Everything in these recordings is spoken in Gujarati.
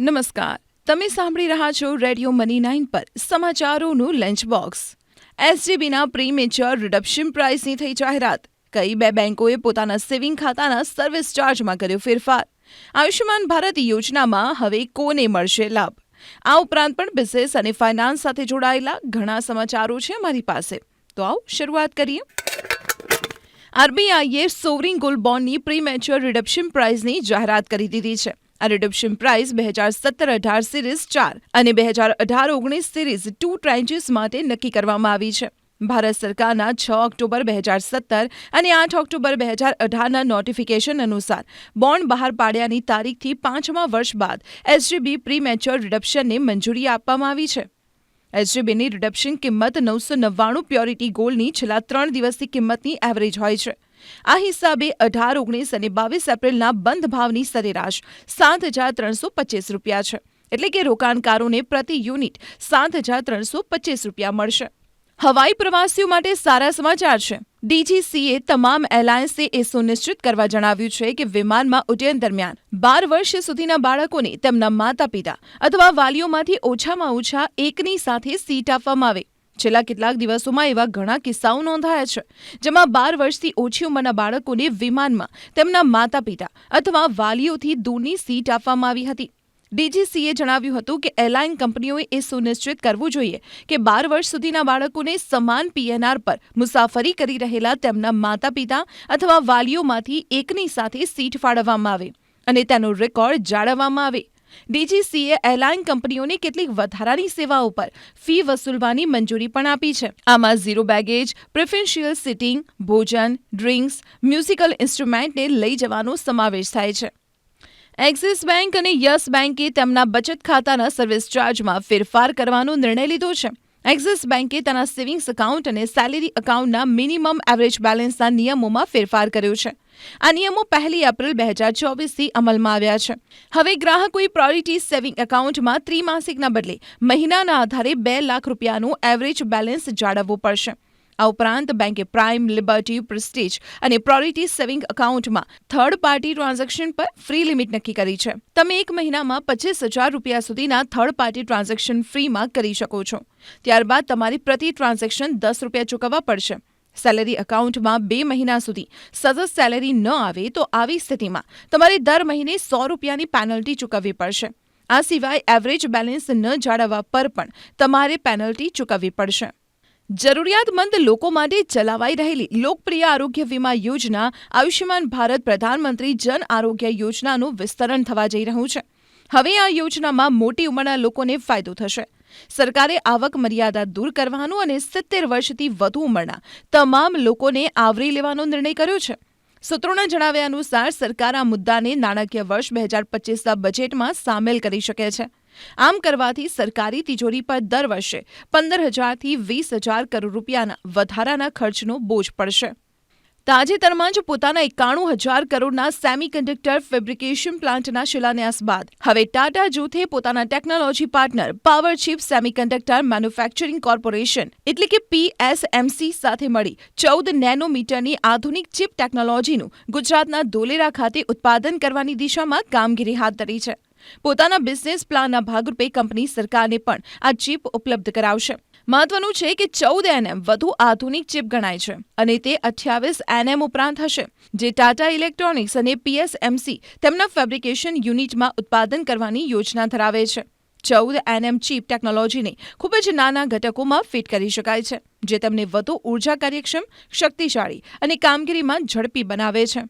નમસ્કાર. તમે સાંભળી રહ્યા છો રેડિયો મની નાઇન પર સમાચારોનું લંચ બોક્સ એસજીબીના પ્રીમેચ્યોર રિડપ્શન પ્રાઇસની થઈ જાહેરાત. કઈ બે બેંકોએ પોતાના સેવિંગ ખાતાના સર્વિસ ચાર્જમાં કર્યો ફેરફાર. આયુષ્યમાન ભારત યોજનામાં હવે કોને મળશે લાભ? આ ઉપરાંત પણ બિઝનેસ અને ફાઇનાન્સ સાથે જોડાયેલા ઘણા સમાચારો છે અમારી પાસે. તો આવો શરૂઆત કરીએ. આરબીઆઈએ સોવરિંગ ગોલ્ડ બોન્ડની પ્રીમેચ્યોર રિડપ્શન પ્રાઇસની જાહેરાત કરી દીધી છે. આ રિડપ્શન પ્રાઇસ બે હજાર સત્તર અઢાર સિરીઝ ચાર અને બે હજાર અઢાર ઓગણીસ સિરીઝ ટુ ટ્રેન્ચીસ માટે નક્કી કરવામાં આવી છે. ભારત સરકારના છ ઓક્ટોબર બે હજાર સત્તર અને આઠ ઓક્ટોબર બે હજાર અઢારના નોટિફિકેશન અનુસાર બોન્ડ બહાર પાડ્યાની તારીખથી પાંચમા વર્ષ બાદ એસજીબી પ્રી મેચ્યોર રિડપ્શનને મંજૂરી આપવામાં આવી છે. એસજીબીની રિડપ્શન કિંમત નવસો નવ્વાણું પ્યોરિટી ગોલ્ડની છેલ્લા ત્રણ દિવસની કિંમતની એવરેજ હોય છે. આ હિસાબે અઢાર, ઓગણીસ અને બાવીસ એપ્રિલના બંધ ભાવની સરેરાશ સાત હજાર ત્રણસો પચીસ રૂપિયા છે. એટલે કે રોકાણકારોને પ્રતિ યુનિટ સાત હજાર ત્રણસો પચીસ રૂપિયા મળશે. હવાઈ પ્રવાસીઓ માટે સારા સમાચાર છે. ડીજીસીએ તમામ એલાયન્સે એ સુનિશ્ચિત કરવા જણાવ્યું છે કે વિમાનમાં ઉડ્ડયન દરમિયાન બાર વર્ષ સુધીના બાળકોને તેમના માતા પિતા અથવા વાલીઓમાંથી ઓછામાં ઓછા એકની સાથે સીટ આપવામાં આવે. છેલ્લા કેટલાક દિવસોમાં એવા ઘણા કિસ્સાઓ નોંધાયા છે, જેમાં બાર વર્ષથી ઓછી ઉંમરના બાળકોને વિમાનમાં તેમના માતા પિતા અથવા વાલીઓથી દૂરની સીટ આપવામાં આવી હતી. ડીજીસીએ જણાવ્યું હતું કે એરલાઇન કંપનીઓએ એ સુનિશ્ચિત કરવું જોઈએ કે બાર વર્ષ સુધીના બાળકોને સમાન પીએનઆર પર મુસાફરી કરી રહેલા તેમના માતા પિતા અથવા વાલીઓમાંથી એકની સાથે સીટ ફાળવવામાં આવે અને તેનો રેકોર્ડ જાળવવામાં આવે. ડીજીસીએ એરલાઇન કંપનીઓને કેટલીક વધારાની સેવાઓ પર ફી વસૂલવાની મંજૂરી પણ આપી છે. આમાં ઝીરો બેગેજ પ્રિફેન્શિયલ સિટિંગ, ભોજન, ડ્રિંક્સ, મ્યુઝિકલ ઇન્સ્ટ્રુમેન્ટને લઈ જવાનો સમાવેશ થાય છે. એક્સિસ બેંક અને યસ બેંકે તેમના બચત ખાતાના સર્વિસ ચાર્જમાં ફેરફાર કરવાનો નિર્ણય લીધો છે. એક્સિસ બેંકે તેના સેવિંગ્સ એકાઉન્ટ અને સેલેરી એકાઉન્ટના મિનિમમ એવરેજ બેલેન્સના નિયમોમાં ફેરફાર કર્યો છે. આ નિયમો પહેલી એપ્રિલ બે હજાર ચોવીસથી અમલમાં આવ્યા છે. હવે ગ્રાહકોએ પ્રાયોરિટી સેવિંગ એકાઉન્ટમાં ત્રિમાસિકના બદલે મહિનાના આધારે બે લાખ રૂપિયાનું એવરેજ બેલેન્સ જાળવવું પડશે. આ ઉપરાંત બેંકે પ્રાઇમ લિબર્ટી પ્રેસ્ટીજ અને પ્રોરિટી સેવિંગ એકાઉન્ટમાં થર્ડ પાર્ટી ટ્રાન્ઝેક્શન પર ફ્રી લિમિટ નક્કી કરી છે. તમે એક મહિનામાં પચીસ હજાર રૂપિયા સુધીના થર્ડ પાર્ટી ટ્રાન્ઝેક્શન ફ્રીમાં કરી શકો છો. ત્યારબાદ તમારી પ્રતિ ટ્રાન્ઝેક્શન દસ રૂપિયા ચૂકવવા પડશે. સેલેરી એકાઉન્ટમાં બે મહિના સુધી સતત સેલેરી ન આવે તો આવી સ્થિતિમાં તમારે દર મહિને સો રૂપિયાની પેનલ્ટી ચૂકવવી પડશે. આ સિવાય એવરેજ બેલેન્સ ન જાળવવા પર પણ તમારે પેનલ્ટી ચૂકવવી પડશે. જરૂરિયાતમંદ લોકો માટે ચલાવાઈ રહેલી લોકપ્રિય આરોગ્ય વીમા યોજના આયુષ્યમાન ભારત પ્રધાનમંત્રી જન આરોગ્ય યોજનાનું વિસ્તરણ થવા જઈ રહ્યું છે. હવે આ યોજનામાં મોટી ઉંમરના લોકોને ફાયદો થશે. સરકારે આવક મર્યાદા દૂર કરવાનો અને સિત્તેર વર્ષથી વધુ ઉંમરના તમામ લોકોને આવરી લેવાનો નિર્ણય કર્યો છે. સૂત્રોના જણાવ્યા અનુસાર સરકાર આ મુદ્દાને નાણાકીય વર્ષ બે હજાર પચીસના બજેટમાં સામેલ કરી શકે છે. આમ કરવાથી સરકારી તિજોરી પર દર વર્ષે પંદર હજારથી વીસ હજાર કરોડ રૂપિયાના વધારાના ખર્ચનો બોજ પડશે. તાજેતરમાં જ પોતાના એકાણું હજાર કરોડના સેમિકન્ડક્ટર ફેબ્રિકેશન પ્લાન્ટના શિલાન્યાસ બાદ હવે ટાટા જૂથે પોતાના technology partner Power Chip semiconductor manufacturing corporation એટલે કે પીએસએમસી સાથે મળી ચૌદ નેનોમીટરની આધુનિક ચીપ ટેકનોલોજીનું ગુજરાતના ધોલેરા ખાતે ઉત્પાદન કરવાની દિશામાં કામગીરી હાથ ધરી છે. પોતાના બિઝનેસ પ્લાનના ભાગરૂપે કંપની સરકારને પણ આ ચીપ ઉપલબ્ધ કરાવશે. મહત્વનું છે કે ચૌદ એનએમ વધુ આધુનિક ચિપ ગણાય છે અને તે અઠ્યાવીસ એનએમ ઉપરાંત હશે, જે ટાટા ઇલેક્ટ્રોનિક્સ અને પીએસએમસી તેમના ફેબ્રિકેશન યુનિટમાં ઉત્પાદન કરવાની યોજના ધરાવે છે. ચૌદ એનએમ ચીપ ટેકનોલોજીને ખૂબ જ નાના ઘટકોમાં ફિટ કરી શકાય છે, જે તેમને વધુ ઊર્જા કાર્યક્ષમ શક્તિશાળી અને કામગીરીમાં ઝડપી બનાવે છે.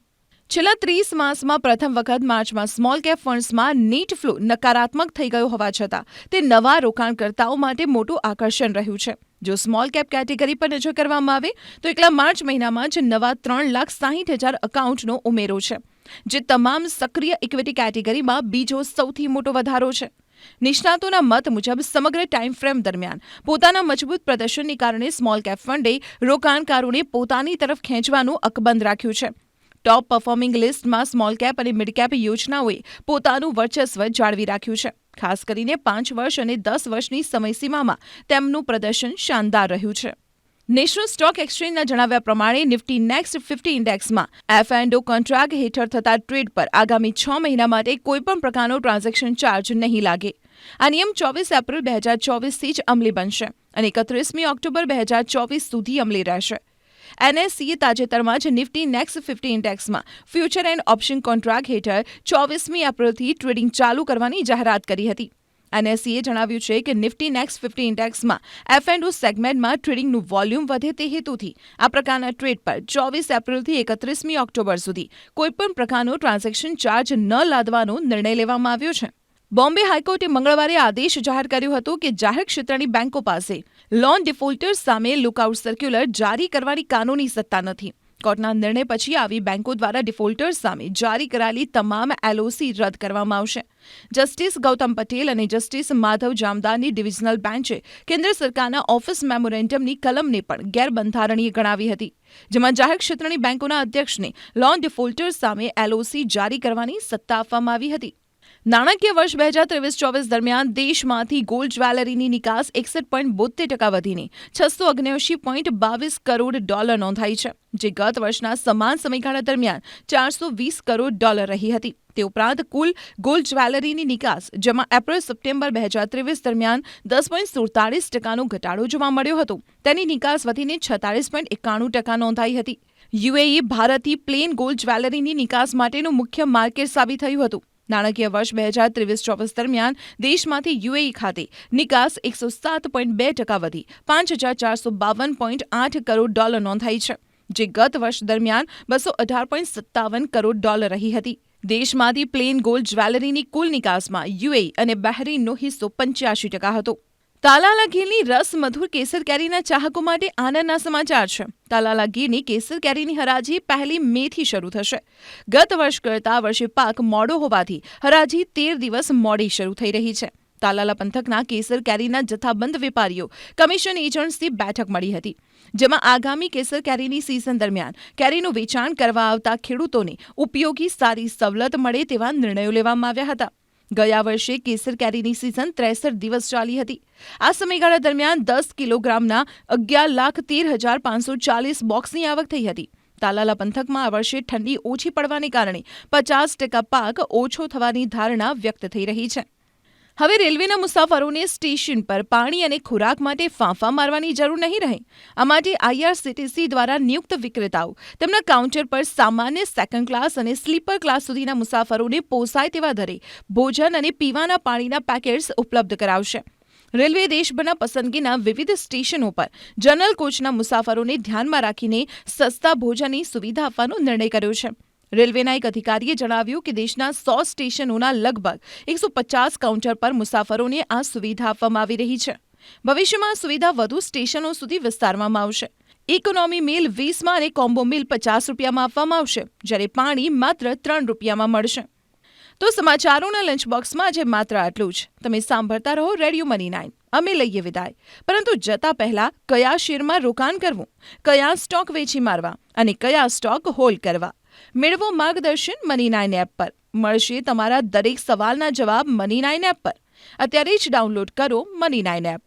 છેલ્લા ત્રીસ માસમાં પ્રથમ વખત માર્ચમાં સ્મોલ કેપ ફંડ્સમાં નીટ ફ્લો નકારાત્મક થઈ ગયો હોવા છતાં, તે નવા રોકાણકર્તાઓ માટે મોટું આકર્ષણ રહ્યું છે. જો સ્મોલ કેપ કેટેગરી પર નજર કરવામાં આવે, તો એકલા માર્ચ મહિનામાં જ નવા ત્રણ લાખ સાહીઠ હજાર એકાઉન્ટનો ઉમેરો છે, જે તમામ સક્રિય ઇક્વિટી કેટેગરીમાં બીજો સૌથી મોટો વધારો છે. નિષ્ણાતોના મત મુજબ, સમગ્ર ટાઈમ ફ્રેમ દરમિયાન પોતાના મજબૂત પ્રદર્શનને કારણે સ્મોલ કેપ ફંડે રોકાણકારોને પોતાની તરફ ખેંચવાનું અકબંધ રાખ્યું છે. ટોપ પરફોર્મિંગ લિસ્ટમાં સ્મોલ કેપ અને મિડ કેપ યોજનાઓએ પોતાનું વર્ચસ્વ જાળવી રાખ્યું છે. ખાસ કરીને પાંચ વર્ષ અને દસ વર્ષની સમયસીમામાં તેમનું પ્રદર્શન શાનદાર રહ્યું છે. નેશનલ સ્ટોક એક્સચેન્જના જણાવ્યા પ્રમાણે નિફ્ટી નેક્સ્ટ ફિફ્ટી ઇન્ડેક્સમાં એફ એન્ડ કોન્ટ્રાક્ટ હેઠળ થતા ટ્રેડ પર આગામી છ મહિના માટે કોઈપણ પ્રકારનો ટ્રાન્ઝેક્શન ચાર્જ નહીં લાગે. આ નિયમ ચોવીસ એપ્રિલ બે હજાર ચોવીસથી જ અમલી બનશે અને એકત્રીસમી ઓક્ટોબર બે હજાર ચોવીસ સુધી અમલી રહેશે. એનએસસીએ તાજેતરમાં જ નિફ્ટી નેક્સ્ટ ફિફ્ટી ઇન્ડેક્સમાં ફ્યુચર એન્ડ ઓપ્શન કોન્ટ્રાક્ટ હેઠળ ચોવીસમી એપ્રિલથી ટ્રેડિંગ ચાલુ કરવાની જાહેરાત કરી હતી. એનએસસીએ જણાવ્યું છે કે નિફ્ટી નેક્સ્ટ ફિફ્ટી ઇન્ડેક્સમાં એફ એન્ડ સેગમેન્ટમાં ટ્રેડિંગનું વોલ્યુમ વધે તે હેતુથી આ પ્રકારના ટ્રેડ પર ચોવીસ એપ્રિલથી એકત્રીસમી ઓક્ટોબર સુધી કોઈપણ પ્રકારનો ટ્રાન્ઝેક્શન ચાર્જ ન લાદવાનો નિર્ણય લેવામાં આવ્યો છે. બોમ્બે હાઈકોર્ટે મંગળવારે આદેશ જાહેર કર્યો હતો કે જાહેર ક્ષેત્રની બેંકો પાસે લોન ડિફોલ્ટર્સ સામે લુકઆઉટ સર્ક્યુલર જારી કરવાની કાનૂની સત્તા નથી. કોર્ટના નિર્ણય પછી આવી બેંકો દ્વારા ડિફોલ્ટર્સ સામે જારી કરાયેલી તમામ એલઓસી રદ કરવામાં આવશે. જસ્ટિસ ગૌતમ પટેલ અને જસ્ટિસ માધવ જામદારની ડિવિઝનલ બેન્ચે કેન્દ્ર સરકારના ઓફિસ મેમોરેન્ડમની કલમને પણ ગેરબંધારણીય ગણાવી હતી, જેમાં જાહેર ક્ષેત્રની બેંકોના અધ્યક્ષને લોન ડિફોલ્ટર્સ સામે એલઓસી જારી કરવાની સત્તા આપવામાં આવી હતી. નાણાકીય વર્ષ બે હજાર ત્રેવીસ ચોવીસ દરમિયાન દેશમાંથી ગોલ્ડ જ્વેલરીની નિકાસ એકસઠ પોઈન્ટ બોતેર ટકા વધીને. છસો ઓગણએંશી પોઈન્ટ બાવીસ કરોડ ડોલર નોંધાઈ છે, જે ગત વર્ષના સમાન સમયગાળા દરમિયાન ચારસો વીસ કરોડ ડોલર રહી હતી. તે ઉપરાંત કુલ ગોલ્ડ જ્વેલરીની નિકાસ, જેમાં એપ્રિલ સપ્ટેમ્બર બે હજાર ત્રેવીસ દરમિયાન દસ પોઈન્ટ સુડતાલીસ ટકાનો ઘટાડો જોવા મળ્યો હતો. તેની નિકાસ વધીને છતાલીસ પોઈન્ટ એકાણું ટકા નોંધાઈ હતી. યુએઈ ભારતથી પ્લેન ગોલ્ડ જ્વેલરીની નિકાસ માટેનું મુખ્ય માર્કેટ સાબિત થયું હતું. નાણાકીય વર્ષ બે હજાર ત્રેવીસ ચોવીસ દરમિયાન દેશમાંથી યુએઈ ખાતે નિકાસ એકસો સાત પોઈન્ટ બે ટકા વધી, પાંચ હજાર ચારસો બાવન પોઈન્ટ આઠ કરોડ ડોલર નોંધાઈ છે, જે ગત વર્ષ દરમિયાન બસો અઢાર પોઈન્ટ સત્તાવન કરોડ ડોલર રહી હતી. દેશમાંથી પ્લેન ગોલ્ડ જ્વેલરીની કુલ નિકાસમાં યુએઈ અને બહેરીનનો હિસ્સો પંચ્યાસી ટકા હતો. તાલાલા ગીરની રસ મધુર કેસર કેરીના ચાહકો માટે આનંદના સમાચાર છે. તાલાલા ગીરની કેસર કેરીની હરાજી પહેલી મેથી શરૂ થશે. ગત વર્ષ કરતા વર્ષે પાક મોડો હોવાથી હરાજી તેર દિવસ મોડી શરૂ થઈ રહી છે. તાલાલા પંથકના કેસર કેરીના જથ્થાબંધ વેપારીઓ, કમિશન એજન્ટ્સથી બેઠક મળી હતી. જેમાં આગામી કેસર કેરીની સિઝન દરમિયાન કેરીનું વેચાણ કરવા આવતા ખેડૂતોને ઉપયોગી સારી સવલત મળે તેવા નિર્ણયો લેવામાં આવ્યા હતા. ગયા વર્ષે કેસર કેરીની સિઝન ત્રેસઠ દિવસ ચાલી હતી. આ સમયગાળા દરમિયાન દસ કિલોગ્રામના અગિયાર લાખ તેર હજાર પાંચસો ચાલીસ બોક્સની આવક થઈ હતી. તાલાલા પંથકમાં આ વર્ષે ઠંડી ઓછી પડવાને કારણે પચાસ ટકા પાક ઓછો થવાની ધારણા વ્યક્ત થઈ રહી છે. હવે રેલવેના મુસાફરોને સ્ટેશન પર પાણી અને ખોરાક માટે ફાંફા મારવાની જરૂર નહીં રહે. આ માટે આઈઆરસીટીસી દ્વારા નિયુક્ત વિક્રેતાઓ તેમના કાઉન્ટર પર સામાન્ય સેકન્ડ ક્લાસ અને સ્લીપર ક્લાસ સુધીના મુસાફરોને પોસાય તેવા દરે ભોજન અને પીવાના પાણીના પેકેટ્સ ઉપલબ્ધ કરાવશે. રેલવે દેશભરના પસંદગીના વિવિધ સ્ટેશનો પર જનરલ કોચના મુસાફરોને ધ્યાનમાં રાખીને સસ્તા ભોજનની સુવિધા આપવાનો નિર્ણય કર્યો છે. રેલવેના એક અધિકારીએ જણાવ્યું કે દેશના સો સ્ટેશનોના લગભગ એકસો પચાસ કાઉન્ટર પર મુસાફરોને આ સુવિધા આપવામાં આવી રહી છે. ભવિષ્યમાં આ સુવિધા વધુ સ્ટેશનો સુધી વિસ્તારવામાં આવશે. ઇકોનોમી મિલ વીસમાં અને કોમ્બો મિલ પચાસ રૂપિયામાં આપવામાં આવશે, જ્યારે પાણી માત્ર ત્રણ રૂપિયામાં મળશે. તો સમાચારોના લંચ બોક્સમાં આજે માત્ર આટલું જ. તમે સાંભળતા રહો રેડિયો મની નાઇન. અમે લઈએ વિદાય. પરંતુ જતા પહેલા કયા શેરમાં રોકાણ કરવું? કયા સ્ટોક વેચી મારવા? અને કયા સ્ટોક હોલ્ડ કરવા? મેળવો માર્ગદર્શન મની નાઇન એપ પર. મળશે તમારા દરેક સવાલના જવાબ મની નાઇન એપ પર. અત્યારે જ ડાઉનલોડ કરો મની નાઇન એપ.